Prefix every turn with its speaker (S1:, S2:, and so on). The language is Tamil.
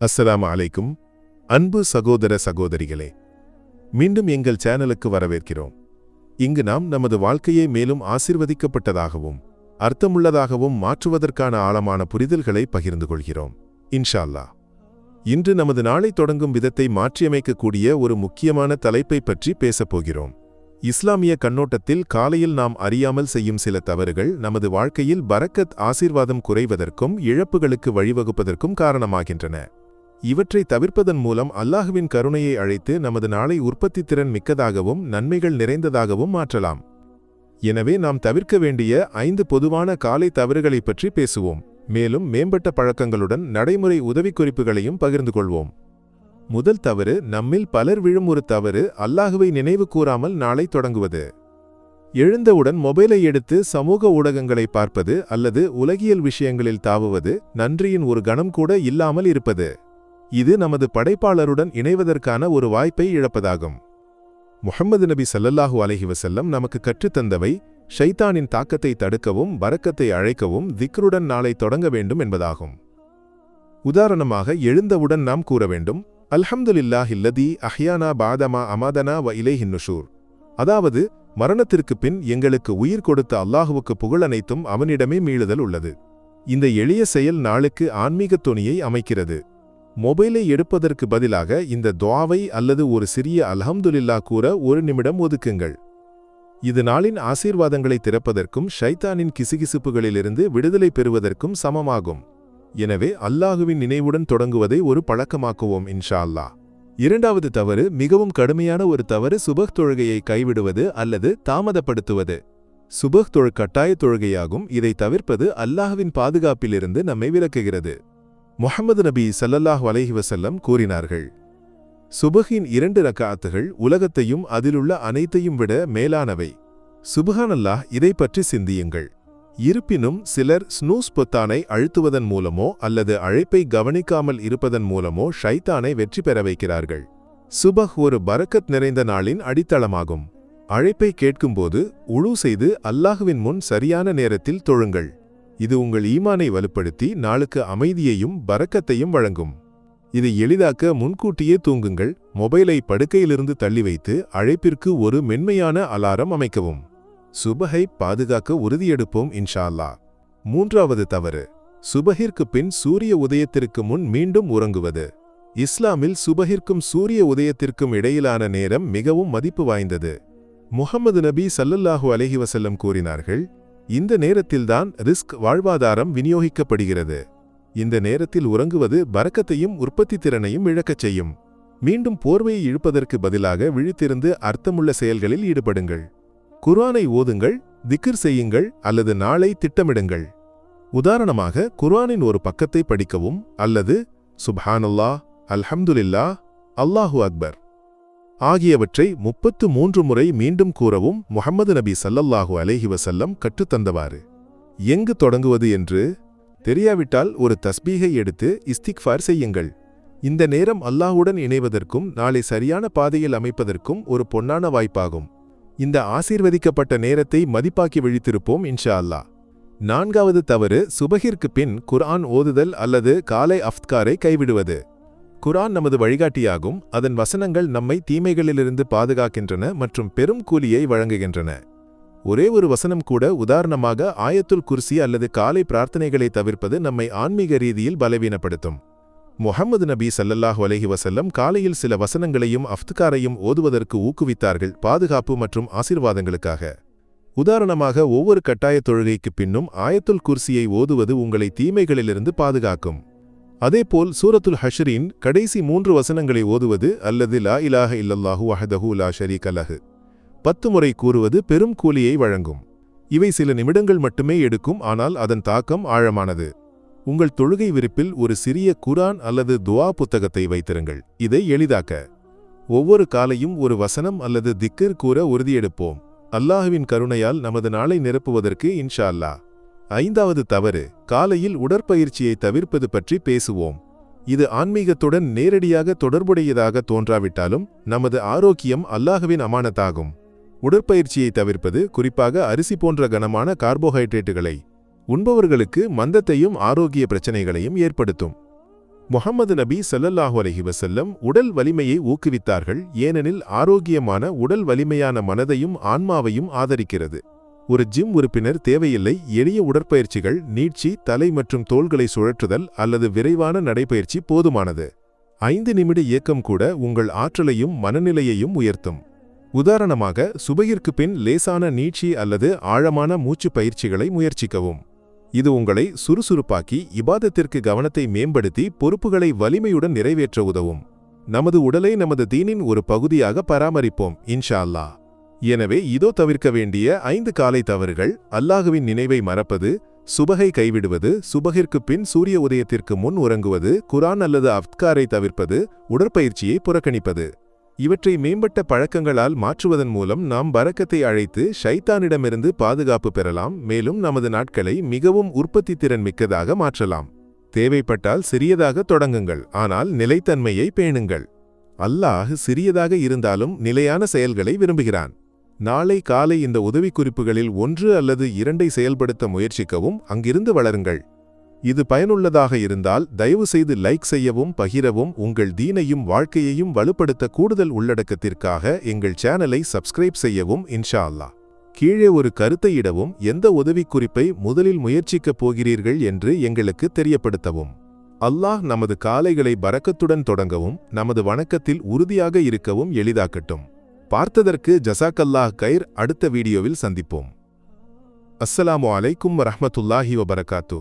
S1: அஸ்ஸலாம் அலைக்கும். அன்பு சகோதர சகோதரிகளே மீண்டும் எங்கள் சேனலுக்கு வரவேற்கிறோம். இங்கு நாம் நமது வாழ்க்கையை மேலும் ஆசிர்வதிக்கப்பட்டதாகவும் அர்த்தமுள்ளதாகவும் மாற்றுவதற்கான ஆழமான புரிதல்களை பகிர்ந்து கொள்கிறோம். இன்ஷால்லா இன்று நமது நாளை தொடங்கும் விதத்தை மாற்றியமைக்கக்கூடிய ஒரு முக்கியமான தலைப்பை பற்றி பேசப் போகிறோம். இஸ்லாமிய கண்ணோட்டத்தில் காலையில் நாம் அறியாமல் செய்யும் சில தவறுகள் நமது வாழ்க்கையில் பரக்கத் ஆசீர்வாதம் குறைவதற்கும் இழப்புகளுக்கு வழிவகுப்பதற்கும் காரணமாகின்றன. இவற்றை தவிர்ப்பதன் மூலம் அல்லாஹுவின் கருணையை அழைத்து நமது நாளை உற்பத்தி திறன் மிக்கதாகவும் நன்மைகள் நிறைந்ததாகவும் மாற்றலாம். எனவே நாம் தவிர்க்க வேண்டிய ஐந்து பொதுவான காலை தவறுகளைப் பற்றி பேசுவோம். மேலும் மேம்பட்ட பழக்கங்களுடன் நடைமுறை உதவிக்குறிப்புகளையும் பகிர்ந்து கொள்வோம். முதல் தவறு நம்மில் பலர் விழும் ஒரு தவறு அல்லாஹுவை நினைவு கூறாமல் நாளை தொடங்குவது. எழுந்தவுடன் மொபைலை எடுத்து சமூக ஊடகங்களை பார்ப்பது அல்லது உலகியல் விஷயங்களில் தாவுவது நன்றியின் ஒரு கணம் கூட இல்லாமல் இருப்பது. இது நமது படைப்பாளருடன் இணைவதற்கான ஒரு வாய்ப்பை இழப்பதாகும். முஹம்மது நபி சல்லல்லாஹு அலைஹி வஸல்லம் நமக்கு கற்றுத்தந்தவை ஷைத்தானின் தாக்கத்தை தடுக்கவும் வரக்கத்தை அழைக்கவும் திக்ருடன் நாளை தொடங்க வேண்டும் என்பதாகும். உதாரணமாக எழுந்தவுடன் நாம் கூற வேண்டும் அல்ஹம்துலில்லாஹ் ஹில்லதி அஹ்யானா பாதமா அமாதனா வ இலேஹின்னுஷூர் அதாவது மரணத்திற்கு பின் எங்களுக்கு உயிர் கொடுத்த அல்லாஹுவுக்கு புகழனைத்தும் அவனிடமே மீளுதல் உள்ளது. இந்த எளிய செயல் நாளுக்கு ஆன்மீகத் தொனியை அமைக்கிறது. மொபைலை எடுப்பதற்கு பதிலாக இந்த துவாவை அல்லது ஒரு சிறிய அல்ஹம்துலில்லா கூற ஒரு நிமிடம் ஒதுக்குங்கள். இது நாளின் ஆசீர்வாதங்களை திறப்பதற்கும் ஷைத்தானின் கிசுகிசுப்புகளிலிருந்து விடுதலை பெறுவதற்கும் சமமாகும். எனவே அல்லாஹுவின் நினைவுடன் தொடங்குவதை ஒரு பழக்கமாக்குவோம் இன்ஷா அல்லாஹ் இரண்டாவது தவறு மிகவும் கடுமையான ஒரு தவறு சுபஹ் தொழுகையை கைவிடுவது அல்லது தாமதப்படுத்துவது. சுபக் தொழு கட்டாய தொழுகையாகும் இதை தவிர்ப்பது அல்லாஹுவின் பாதுகாப்பிலிருந்து நம்மை விலக்குகிறது. முஹம்மது நபி சல்லல்லாஹ் அலைஹி வஸல்லம் கூறினார்கள் சுபஹின் இரண்டு ரக்காத்துகள் உலகத்தையும் அதிலுள்ள அனைத்தையும் விட மேலானவை. சுபஹானல்லாஹ் இதை பற்றி சிந்தியுங்கள். இருப்பினும் சிலர் ஸ்னூஸ் பொத்தானை அழுத்துவதன் மூலமோ அல்லது அழைப்பை கவனிக்காமல் இருப்பதன் மூலமோ ஷைத்தானை வெற்றி பெற வைக்கிறார்கள். சுபஹ் ஒரு பரக்கத் நிறைந்த நாளின் அடித்தளமாகும். அழைப்பை கேட்கும்போது உழு செய்து அல்லாஹுவின் முன் சரியான நேரத்தில் தொழுங்கள். இது உங்கள் ஈமானை வலுப்படுத்தி நாளுக்கு அமைதியையும் பறக்கத்தையும் வழங்கும். இதை எளிதாக்க முன்கூட்டியே தூங்குங்கள். மொபைலை படுக்கையிலிருந்து தள்ளி வைத்து அழைப்பிற்கு ஒரு மென்மையான அலாரம் அமைக்கவும். சுபஹை பாதுகாக்க உறுதியெடுப்போம் இன்ஷா மூன்றாவது தவறு. சுபஹிற்கு பின் சூரிய உதயத்திற்கு முன் மீண்டும் உறங்குவது. இஸ்லாமில் சுபஹிற்கும் சூரிய உதயத்திற்கும் இடையிலான நேரம் மிகவும் மதிப்பு வாய்ந்தது. முஹம்மது நபி சல்லல்லாஹு அலஹி வசல்லம் கூறினார்கள் இந்த நேரத்தில்தான் ரிஸ்க் வாழ்வாதாரம் விநியோகிக்கப்படுகிறது. இந்த நேரத்தில் உறங்குவது பறக்கத்தையும் உற்பத்தி திறனையும் இழக்கச் செய்யும். மீண்டும் போர்வையை இழுப்பதற்கு பதிலாக விழித்திருந்து அர்த்தமுள்ள செயல்களில் ஈடுபடுங்கள். குர்ஆனை ஓதுங்கள் திக்ர் செய்யுங்கள் அல்லது நாளை திட்டமிடுங்கள். உதாரணமாக குர்ஆனின் ஒரு பக்கத்தை படிக்கவும் அல்லது சுப்ஹானல்லாஹ் அல்ஹம்துலில்லா அல்லாஹு அக்பர். ஆகியவற்றை முப்பத்து மூன்று முறை மீண்டும் கூறவும் முஹம்மது நபி சல்லல்லாஹு அலைஹி வசல்லம் கற்றுத்தந்தவாறு. எங்கு தொடங்குவது என்று தெரியாவிட்டால் ஒரு தஸ்பீகை எடுத்து இஸ்திக்ஃபார் செய்யுங்கள். இந்த நேரம் அல்லாஹுடன் இணைவதற்கும் நாளை சரியான பாதையில் அமைப்பதற்கும் ஒரு பொன்னான வாய்ப்பாகும். இந்த ஆசீர்வதிக்கப்பட்ட நேரத்தை மதிப்பாக்கி விழித்திருப்போம் இன்ஷா அல்லாஹ். நான்காவது தவறு சுபகிற்கு பின் குர்ஆன் ஓதுதல் அல்லது காலை அஃப்காரை கைவிடுவது. குரான் நமது வழிகாட்டியாகும் அதன் வசனங்கள் நம்மை தீமைகளிலிருந்து பாதுகாக்கின்றன மற்றும் பெரும் கூலியை வழங்குகின்றன. ஒரே ஒரு வசனம் கூட உதாரணமாக ஆயத்துல் குர்சி அல்லது காலை பிரார்த்தனைகளை தவிர்ப்பது நம்மை ஆன்மீக ரீதியில் பலவீனப்படுத்தும். முஹம்மது நபி சல்லல்லாஹு அலஹி வசல்லம் காலையில் சில வசனங்களையும் அஃப்துகாரையும் ஓதுவதற்கு ஊக்குவித்தார்கள் பாதுகாப்பு மற்றும் ஆசீர்வாதங்களுக்காக. உதாரணமாக ஒவ்வொரு கட்டாய தொழுகைக்கு பின்னும் ஆயத்துல் குர்சியை ஓதுவது உங்களை தீமைகளிலிருந்து பாதுகாக்கும். அதேபோல் சூரத்துல் ஹஷரின் கடைசி மூன்று வசனங்களை ஓதுவது அல்லது லா இலாஹ இல்லல்லாஹு வஹதஹு லா ஷரீக் அலஹு பத்து முறை கூறுவது பெரும் கூலியை வழங்கும். இவை சில நிமிடங்கள் மட்டுமே எடுக்கும் ஆனால் அதன் தாக்கம் ஆழமானது. உங்கள் தொழுகை விரிப்பில் ஒரு சிறிய குரான் அல்லது துவா புத்தகத்தை வைத்திருங்கள். இதை எளிதாக்க. ஒவ்வொரு காலையும் ஒரு வசனம் அல்லது திக்கர் கூற உறுதியெடுப்போம். அல்லாஹுவின் கருணையால் நமது நாளை நிரப்புவதற்கு இன்ஷா அல்லாஹ். ஐந்தாவது தவறு காலையில் உடற்பயிற்சியை தவிர்ப்பது பற்றி பேசுவோம். இது ஆன்மீகத்துடன் நேரடியாக தொடர்புடையதாக தோன்றாவிட்டாலும் நமது ஆரோக்கியம் அல்லாஹுவின் அமானத்தாகும். உடற்பயிற்சியை தவிர்ப்பது குறிப்பாக அரிசி போன்ற கனமான கார்போஹைட்ரேட்டுகளை உண்பவர்களுக்கு மந்தத்தையும் ஆரோக்கிய பிரச்சனைகளையும் ஏற்படுத்தும். முஹம்மது நபி சல்லல்லாஹு அலஹி வசல்லம் உடல் வலிமையை ஊக்குவித்தார்கள் ஏனெனில் ஆரோக்கியமான உடல் வலிமையான மனதையும் ஆன்மாவையும் ஆதரிக்கிறது. ஒரு ஜிம் உறுப்பினர் தேவையில்லை எளிய உடற்பயிற்சிகள் நீட்சி தலை மற்றும் தோள்களை சுழற்றுதல் அல்லது விரைவான நடைபயிற்சி போதுமானது. ஐந்து நிமிட இயக்கம் கூட உங்கள் ஆற்றலையும் மனநிலையையும் உயர்த்தும். உதாரணமாக சுபையிற்கு பின் லேசான நீட்சி அல்லது ஆழமான மூச்சுப் பயிற்சிகளை முயற்சிக்கவும். இது உங்களை சுறுசுறுப்பாக்கி இபாதத்திற்கு கவனத்தை மேம்படுத்தி பொறுப்புகளை வலிமையுடன் நிறைவேற்ற உதவும். நமது உடலை நமது தீனின் ஒரு பகுதியாக பராமரிப்போம் இன்ஷா அல்லாஹ். எனவே இதோ தவிர்க்க வேண்டிய ஐந்து காலை தவறுகள் அல்லாஹுவின் நினைவை மறப்பது சுபகை கைவிடுவது சுபகிற்கு பின் சூரிய உதயத்திற்கு முன் உறங்குவது குரான் அல்லது அப்காரை தவிர்ப்பது உடற்பயிற்சியை புறக்கணிப்பது. இவற்றை மேம்பட்ட பழக்கங்களால் மாற்றுவதன் மூலம் நாம் பறக்கத்தை அழைத்து ஷைத்தானிடமிருந்து பாதுகாப்பு பெறலாம் மேலும் நமது நாட்களை மிகவும் உற்பத்தி திறன் மிக்கதாக மாற்றலாம். தேவைப்பட்டால் சிறியதாக தொடங்குங்கள் ஆனால் நிலைத்தன்மையை பேணுங்கள். அல்லாஹ் சிறியதாக இருந்தாலும் நிலையான செயல்களை விரும்புகிறான். நாளை காலை இந்த உதவிக்குறிப்புகளில் ஒன்று அல்லது இரண்டை செயல்படுத்த முயற்சிக்கவும் அங்கிருந்து வளருங்கள். இது பயனுள்ளதாக இருந்தால் தயவுசெய்து லைக் செய்யவும் பகிரவும் உங்கள் தீனையும் வாழ்க்கையையும் வலுப்படுத்த கூடுதல் உள்ளடக்கத்திற்காக எங்கள் சேனலை சப்ஸ்கிரைப் செய்யவும் இன்ஷா அல்லாஹ் கீழே ஒரு கருத்தை இடவும் எந்த உதவிக்குறிப்பை முதலில் முயற்சிக்கப் போகிறீர்கள் என்று எங்களுக்கு தெரியப்படுத்தவும். அல்லாஹ் நமது காலைகளை பறக்கத்துடன் தொடங்கவும் நமது வணக்கத்தில் உறுதியாக இருக்கவும் எளிதாக்கட்டும். பார்த்ததற்கு ஜசாக்கல்லாஹ் கைர் அடுத்த வீடியோவில் சந்திப்போம். அஸ்ஸலாமு அலைக்கும் வரஹ்மத்துல்லாஹி வபரகாத்து